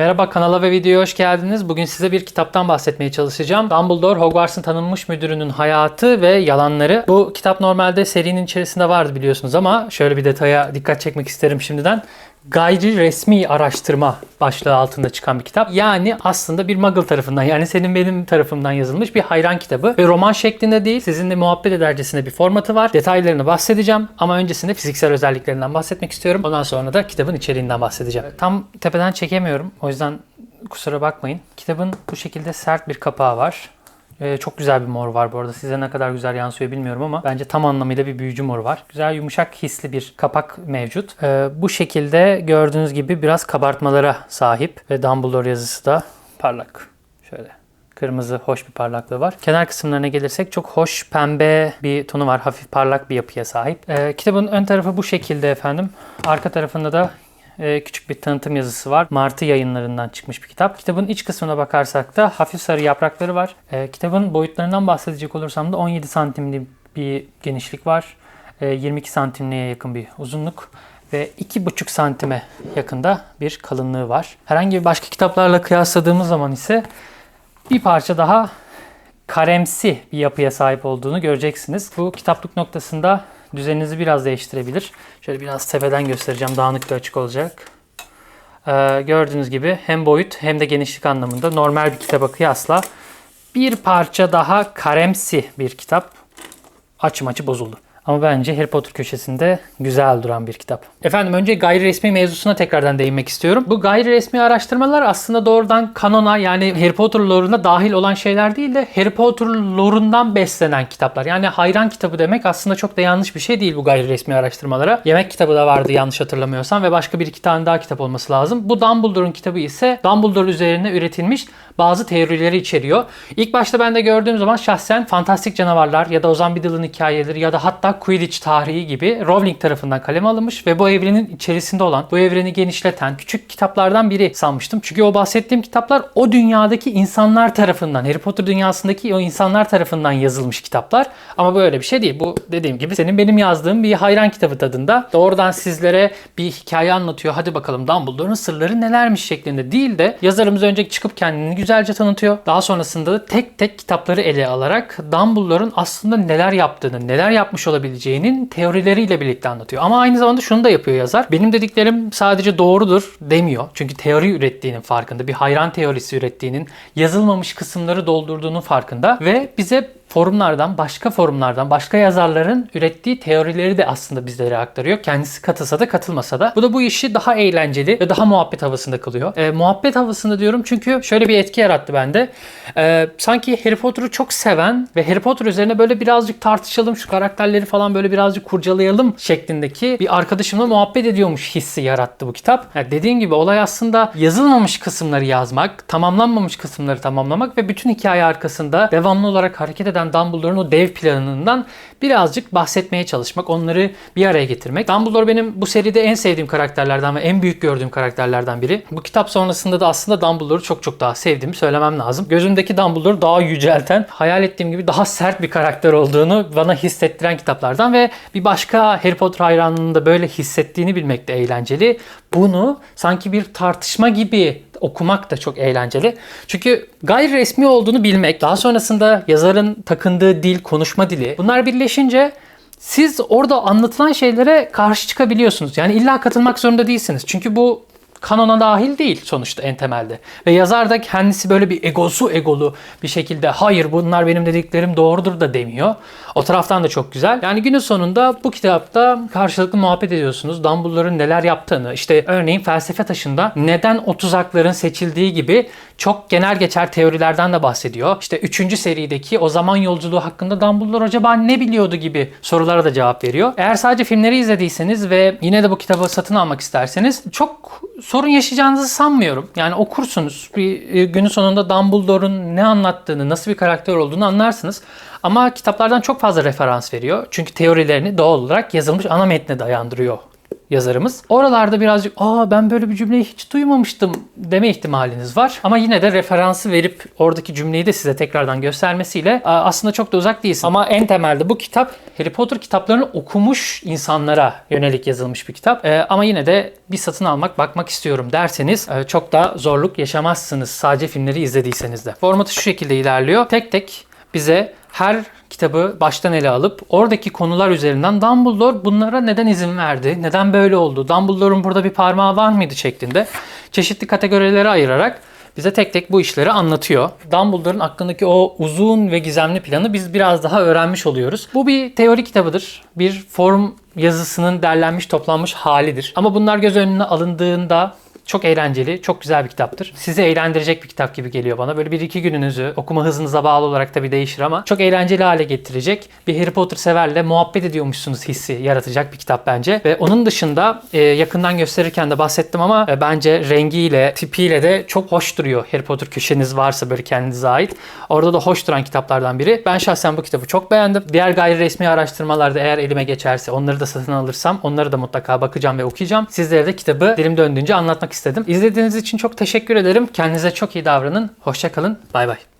Merhaba kanala ve videoya hoş geldiniz. Bugün size bir kitaptan bahsetmeye çalışacağım. Dumbledore, Hogwarts'ın tanınmış müdürünün hayatı ve yalanları. Bu kitap normalde serinin içerisinde vardı biliyorsunuz ama şöyle bir detaya dikkat çekmek isterim şimdiden. Gayri resmi araştırma başlığı altında çıkan bir kitap. Yani aslında bir Muggle tarafından yani senin benim tarafımdan yazılmış bir hayran kitabı. Ve roman şeklinde değil sizinle muhabbet edercesine bir formatı var. Detaylarını bahsedeceğim ama öncesinde fiziksel özelliklerinden bahsetmek istiyorum. Ondan sonra da kitabın içeriğinden bahsedeceğim. Tam tepeden çekemiyorum. O yüzden kusura bakmayın. Kitabın bu şekilde sert bir kapağı var. Ee, çok güzel bir mor var bu arada. Size ne kadar güzel yansıyor bilmiyorum ama bence tam anlamıyla bir büyücü mor var. Güzel yumuşak hisli bir kapak mevcut. Ee, bu şekilde gördüğünüz gibi biraz kabartmalara sahip ve Dumbledore yazısı da parlak. Şöyle kırmızı hoş bir parlaklığı var. Kenar kısımlarına gelirsek çok hoş pembe bir tonu var. Hafif parlak bir yapıya sahip. Ee, kitabın ön tarafı bu şekilde efendim. Arka tarafında da e, küçük bir tanıtım yazısı var. Martı yayınlarından çıkmış bir kitap. Kitabın iç kısmına bakarsak da hafif sarı yaprakları var. E, kitabın boyutlarından bahsedecek olursam da 17 santimlik bir genişlik var. E, 22 santimliğe yakın bir uzunluk ve 2,5 santime yakında bir kalınlığı var. Herhangi bir başka kitaplarla kıyasladığımız zaman ise bir parça daha karemsi bir yapıya sahip olduğunu göreceksiniz. Bu kitaplık noktasında düzeninizi biraz değiştirebilir. Şöyle biraz tepeden göstereceğim. Dağınık bir açık olacak. Ee, gördüğünüz gibi hem boyut hem de genişlik anlamında normal bir kitaba kıyasla bir parça daha karemsi bir kitap. Açım açı bozuldu. Ama bence Harry Potter köşesinde güzel duran bir kitap. Efendim önce gayri resmi mevzusuna tekrardan değinmek istiyorum. Bu gayri resmi araştırmalar aslında doğrudan kanona yani Harry Potter lore'una dahil olan şeyler değil de Harry Potter lore'undan beslenen kitaplar. Yani hayran kitabı demek aslında çok da yanlış bir şey değil bu gayri resmi araştırmalara. Yemek kitabı da vardı yanlış hatırlamıyorsam ve başka bir iki tane daha kitap olması lazım. Bu Dumbledore'un kitabı ise Dumbledore üzerine üretilmiş bazı teorileri içeriyor. İlk başta ben de gördüğüm zaman şahsen fantastik canavarlar ya da Ozan Bidil'in hikayeleri ya da hatta Quidditch tarihi gibi Rowling tarafından kaleme alınmış ve bu evrenin içerisinde olan, bu evreni genişleten küçük kitaplardan biri sanmıştım. Çünkü o bahsettiğim kitaplar o dünyadaki insanlar tarafından, Harry Potter dünyasındaki o insanlar tarafından yazılmış kitaplar. Ama böyle bir şey değil. Bu dediğim gibi senin benim yazdığım bir hayran kitabı tadında. Doğrudan sizlere bir hikaye anlatıyor. Hadi bakalım Dumbledore'un sırları nelermiş şeklinde değil de yazarımız önce çıkıp kendini güzelce tanıtıyor. Daha sonrasında da tek tek kitapları ele alarak Dumbledore'un aslında neler yaptığını, neler yapmış olabileceğinin teorileriyle birlikte anlatıyor. Ama aynı zamanda şunu da yapıyor yazar. Benim dediklerim sadece doğrudur demiyor. Çünkü teori ürettiğinin farkında. Bir hayran teorisi ürettiğinin, yazılmamış kısımları doldurduğunun farkında ve bize forumlardan, başka forumlardan, başka yazarların ürettiği teorileri de aslında bizlere aktarıyor. Kendisi katılsa da katılmasa da. Bu da bu işi daha eğlenceli ve daha muhabbet havasında kılıyor. E, muhabbet havasında diyorum çünkü şöyle bir etki yarattı bende. E, sanki Harry Potter'ı çok seven ve Harry Potter üzerine böyle birazcık tartışalım, şu karakterleri falan böyle birazcık kurcalayalım şeklindeki bir arkadaşımla muhabbet ediyormuş hissi yarattı bu kitap. Yani dediğim gibi olay aslında yazılmamış kısımları yazmak, tamamlanmamış kısımları tamamlamak ve bütün hikaye arkasında devamlı olarak hareket eden Dumbledore'un o dev planından birazcık bahsetmeye çalışmak, onları bir araya getirmek. Dumbledore benim bu seride en sevdiğim karakterlerden ve en büyük gördüğüm karakterlerden biri. Bu kitap sonrasında da aslında Dumbledore'u çok çok daha sevdiğimi söylemem lazım. Gözümdeki Dumbledore daha yücelten, hayal ettiğim gibi daha sert bir karakter olduğunu bana hissettiren kitaplardan ve bir başka Harry Potter hayranının da böyle hissettiğini bilmek de eğlenceli. Bunu sanki bir tartışma gibi okumak da çok eğlenceli. Çünkü gayri resmi olduğunu bilmek, daha sonrasında yazarın takındığı dil, konuşma dili bunlar birleşince siz orada anlatılan şeylere karşı çıkabiliyorsunuz. Yani illa katılmak zorunda değilsiniz. Çünkü bu kanona dahil değil sonuçta en temelde. Ve yazar da kendisi böyle bir egosu egolu bir şekilde hayır bunlar benim dediklerim doğrudur da demiyor. O taraftan da çok güzel. Yani günün sonunda bu kitapta karşılıklı muhabbet ediyorsunuz. Dumbledore'un neler yaptığını, işte örneğin felsefe taşında neden o tuzakların seçildiği gibi çok genel geçer teorilerden de bahsediyor. İşte 3. serideki o zaman yolculuğu hakkında Dumbledore acaba ne biliyordu gibi sorulara da cevap veriyor. Eğer sadece filmleri izlediyseniz ve yine de bu kitabı satın almak isterseniz çok sorun yaşayacağınızı sanmıyorum. Yani okursunuz. Bir e, günün sonunda Dumbledore'un ne anlattığını, nasıl bir karakter olduğunu anlarsınız. Ama kitaplardan çok fazla referans veriyor. Çünkü teorilerini doğal olarak yazılmış ana metne dayandırıyor yazarımız. Oralarda birazcık aa ben böyle bir cümleyi hiç duymamıştım deme ihtimaliniz var. Ama yine de referansı verip oradaki cümleyi de size tekrardan göstermesiyle aslında çok da uzak değilsin. Ama en temelde bu kitap Harry Potter kitaplarını okumuş insanlara yönelik yazılmış bir kitap. Ee, ama yine de bir satın almak, bakmak istiyorum derseniz e, çok da zorluk yaşamazsınız sadece filmleri izlediyseniz de. Formatı şu şekilde ilerliyor. Tek tek bize her kitabı baştan ele alıp oradaki konular üzerinden Dumbledore bunlara neden izin verdi? Neden böyle oldu? Dumbledore'un burada bir parmağı var mıydı şeklinde çeşitli kategorilere ayırarak bize tek tek bu işleri anlatıyor. Dumbledore'un aklındaki o uzun ve gizemli planı biz biraz daha öğrenmiş oluyoruz. Bu bir teori kitabıdır. Bir form yazısının derlenmiş, toplanmış halidir. Ama bunlar göz önüne alındığında çok eğlenceli, çok güzel bir kitaptır. Sizi eğlendirecek bir kitap gibi geliyor bana. Böyle bir iki gününüzü okuma hızınıza bağlı olarak tabii değişir ama çok eğlenceli hale getirecek. Bir Harry Potter severle muhabbet ediyormuşsunuz hissi yaratacak bir kitap bence. Ve onun dışında e, yakından gösterirken de bahsettim ama e, bence rengiyle, tipiyle de çok hoş duruyor. Harry Potter köşeniz varsa böyle kendinize ait. Orada da hoş duran kitaplardan biri. Ben şahsen bu kitabı çok beğendim. Diğer gayri resmi araştırmalarda eğer elime geçerse onları da satın alırsam onları da mutlaka bakacağım ve okuyacağım. Sizlere de kitabı dilim döndüğünce anlatmak istedim. İzlediğiniz için çok teşekkür ederim. Kendinize çok iyi davranın. Hoşçakalın. Bay bay.